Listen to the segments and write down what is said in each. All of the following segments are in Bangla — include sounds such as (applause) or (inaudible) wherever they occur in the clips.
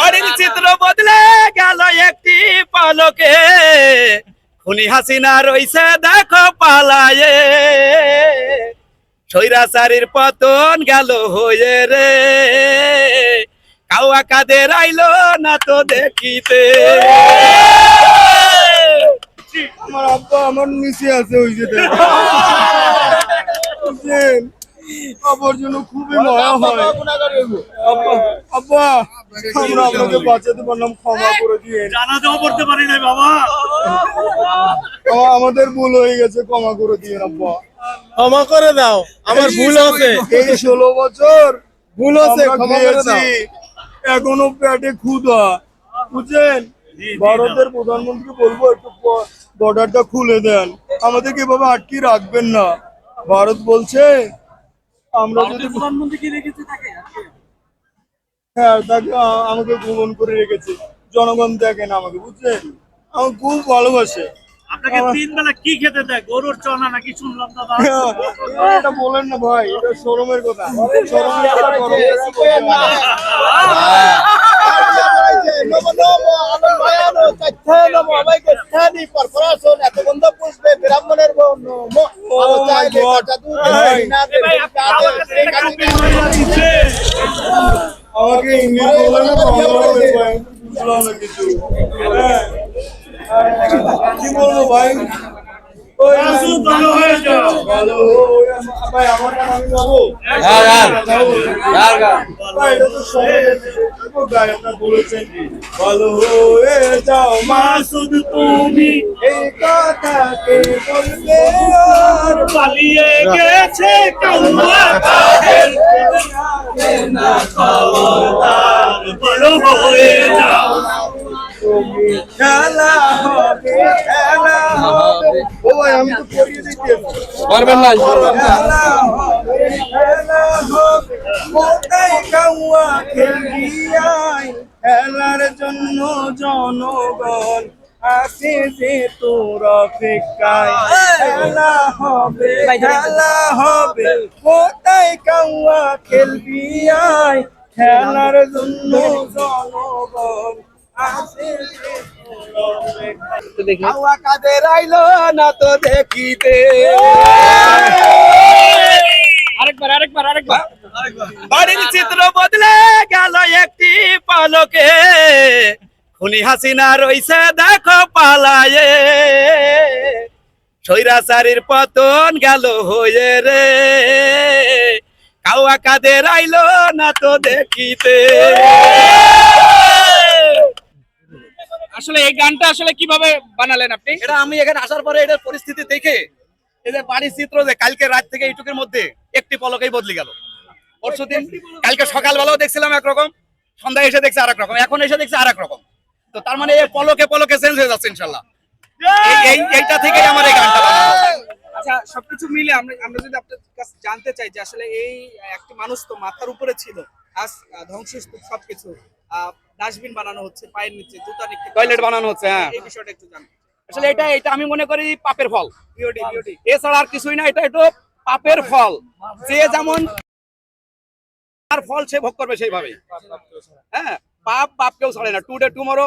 বাড়ির চিত্র বদলে গেল একটি পালকে। খুনি হাসিনা রইছে দেখো পালায়ে। স্বৈরাচারীর পতন গেল হয়ে রে। কাউয়া কাদের আইলো না তো দেখিতে। আমার আব্বা আমার নিচে আছে ওই যে? (laughs) আব্বার জন্য খুবই মায়া হয়। আব্বা আমরা আপনাকে বাঁচাতে পারলাম ক্ষমা করে দিয়ে। জানাজাও পড়তে পারি নাই বাবা। আমাদের ভুল হয়ে গেছে ক্ষমা করে দিয়ে আব্বা। ক্ষমা করে দাও আমার ভুল আছে। এই ষোলো বছর ভুল আছে ক্ষমা করে দাও এখনও পেটে ক্ষুধা। বুঝছেন? ভারতের প্রধানমন্ত্রী বলব একটু বর্ডারটা খুলে দেন। আমাদেরকে এভাবে আটকে রাখবেন না। ভারত বলছে আমরা যদি প্রধানমন্ত্রী রেখেছে তাকে হ্যাঁ তাকে আমাকে গ্রহণ করে রেখেছে জনগণ দেখেন আমাকে বুঝছেন আমাকে খুব ভালোবাসে আপনাকে তিন বেলা কি খেতে দেয় গরুর চনা নাকি শুনলাম দাদা হ্যাঁ, এটা বলেন না ভাই এটা শরমের কথা শরমের কথা বলেন না। My God. ভাই, আমাকে ইংলিশ বলে না বাংলা বলে ভাই বুঝলাম না কিছু হ্যাঁ। কি বলব ভাই? ভালো হয়ে যাও। হয়ে মা মাসুদ তুমি এই কথাকে বলবে আর পালিয়ে গেছে কাউয়া ভালো হয়ে যাও পারবেন না খেলার জন্য জনগণ আসে যে তোর অপেক্ষায় খেলা হবে খেলা হবে কোথায় কাউয়া খেলবি আয় খেলার জন্য জনগণ আসে। যে কাউয়া কাদের আইলো না তো দেখিতে আরেকবার আরেকবার আরেকবার। বাড়ির চিত্র বদলে গেল একটি পলকে। খুনি হাসিনা রইছে দেখো পালায়ে। স্বৈরাচারীর পতন গেল হয়ে রে। কাউয়া কাদের আইলো না তো দেখিতে আসলে এই গানটা আসলে কীভাবে বানালেন আপনি? এটা আমি এখানে আসার পরে এটার পরিস্থিতি দেখে এই যে বাড়ির চিত্র যে কালকে রাত থেকে এইটুকের মধ্যে একটি পলকেই বদলে গেল। পরশু দিন কালকে সকালবেলাও দেখছিলাম একরকম সন্ধ্যায় এসে দেখছি আরেক রকম এখন এসে দেখছি আরেক রকম তো তার মানে এই পলকে পলকে চেঞ্জ হয়ে যাচ্ছে ইনশাল্লাহ এই- এই এইটা থেকেই আমার এই গানটা আচ্ছা সবকিছু মিলে আমরা আমরা যদি আপনার কাছে জানতে চাই যে আসলে এই একটি মানুষ তো মাথার উপরে ছিল আজ আহ, ধ্বংসস্তূপ সবকিছু ডাস্টবিন বানানো হচ্ছে পায়ের নিচে জুতা নিক্ষেপ টয়লেট বানানো হচ্ছে হ্যাঁ। এই বিষয়টা একটু জান আসলে এটা এটা আমি মনে করি পাপের ফল। বিওডি বিওডি এছাড়া আর কিছুই না এটা একটু পাপের ফল। যে যেমন তার ফল সে ভোগ করবে সেইভাবে হ্যাঁ পাপ পাপকেও ছাড়ে না। টুডে টুমরো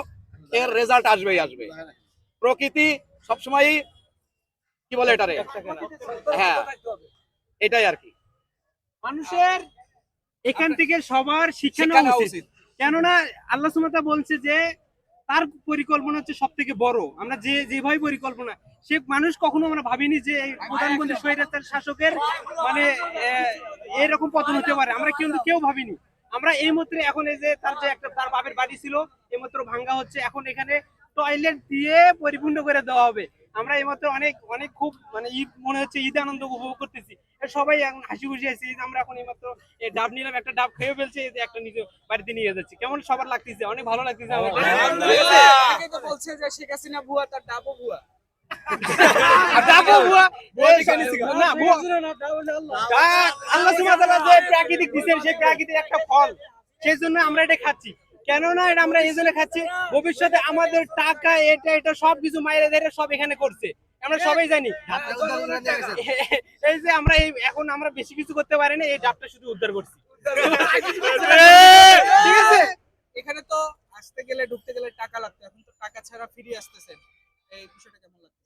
এর রেজাল্ট আসবেই আসবে প্রকৃতি সবসময় কি বলে এটারে? হ্যাঁ এটাই আর কি। মানুষের এখান থেকে সবার শিক্ষা নেওয়া উচিত। কেননা আল্লাহ সুমাতা বলছে যে, তার পরিকল্পনা হচ্ছে সব থেকে বড়। আমরা যে, যেভাবে পরিকল্পনা, সে মানুষ কখনো আমরা ভাবিনি যে প্রধানমন্ত্রী স্বৈরাচার শাসকের মানে এরকম পতন হতে পারে। আমরা কিন্তু কেউ ভাবিনি। আমরা এই মাত্র এখন এই যে, তার যে একটা, তার বাপের বাড়ি ছিল, এই মাত্র ভাঙ্গা হচ্ছে। এখন এখানে টয়লেট দিয়ে পরিপূর্ণ করে দেওয়া হবে। আমরা এই মাত্র অনেক অনেক খুব মানে ঈদ মনে হচ্ছে ঈদ আনন্দ উপভোগ করতেছি। সবাই এখন হাসি খুশি আছি এই যে আমরা এখন এই মাত্র ডাব নিলাম একটা ডাব খেয়ে ফেলছে এই যে একটা নিজে বাড়িতে নিয়ে যাচ্ছি। কেমন সবার লাগতেছে? অনেক ভালো লাগতেছে আমাদের। তো বলছে যে শেখ হাসিনা ভুয়া তার ডাবও ভুয়া। আল্লাহ। প্রাকৃতিক দিচ্ছেন সেই প্রাকৃতিক একটা ফল। সেই জন্য আমরা এটা খাচ্ছি। কেননা এটা আমরা এই জন্য খাচ্ছি ভবিষ্যতে আমাদের টাকা এটা এটা সবকিছু মায়ের ধরে সব এখানে করছে। আমরা সবাই জানি। এই যে আমরা এই এখন আমরা বেশি কিছু করতে পারি না এই ডাবটা শুধু উদ্ধার করছি। ঠিক আছে? এখানে তো আসতে গেলে ঢুকতে গেলে টাকা লাগতো এখন তো টাকা ছাড়া ফিরে আসতেছেন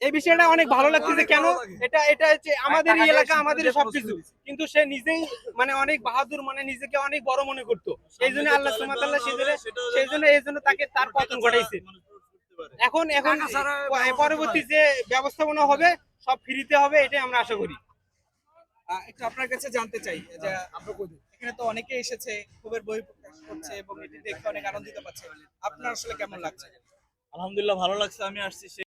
এই বিষয়টা অনেক ভালো লাগতেছে কেন এটা এটা হচ্ছে আমাদেরই এলাকা আমাদের সবকিছু। কিন্তু সে নিজেই মানে অনেক বাহাদুর মানে নিজেকে অনেক বড় মনে করতো। এই জন্য আল্লাহ সুমাতাল্লাহ সেই জন্য এই জন্য তাকে তার পতন ঘটাইছে। এখন এখন পরবর্তী যে ব্যবস্থাপনা হবে সব ফ্রিতে হবে এটাই আমরা আশা করি। আহ, একটু আপনার কাছে জানতে চাই যে এখানে তো অনেকে এসেছে ক্ষোভের বই প্রকাশ করছে এবং এটি দেখে অনেক আনন্দিত পাচ্ছে। আপনার আসলে কেমন লাগছে? আলহামদুলিল্লাহ ভালো লাগছে। আমি আসছি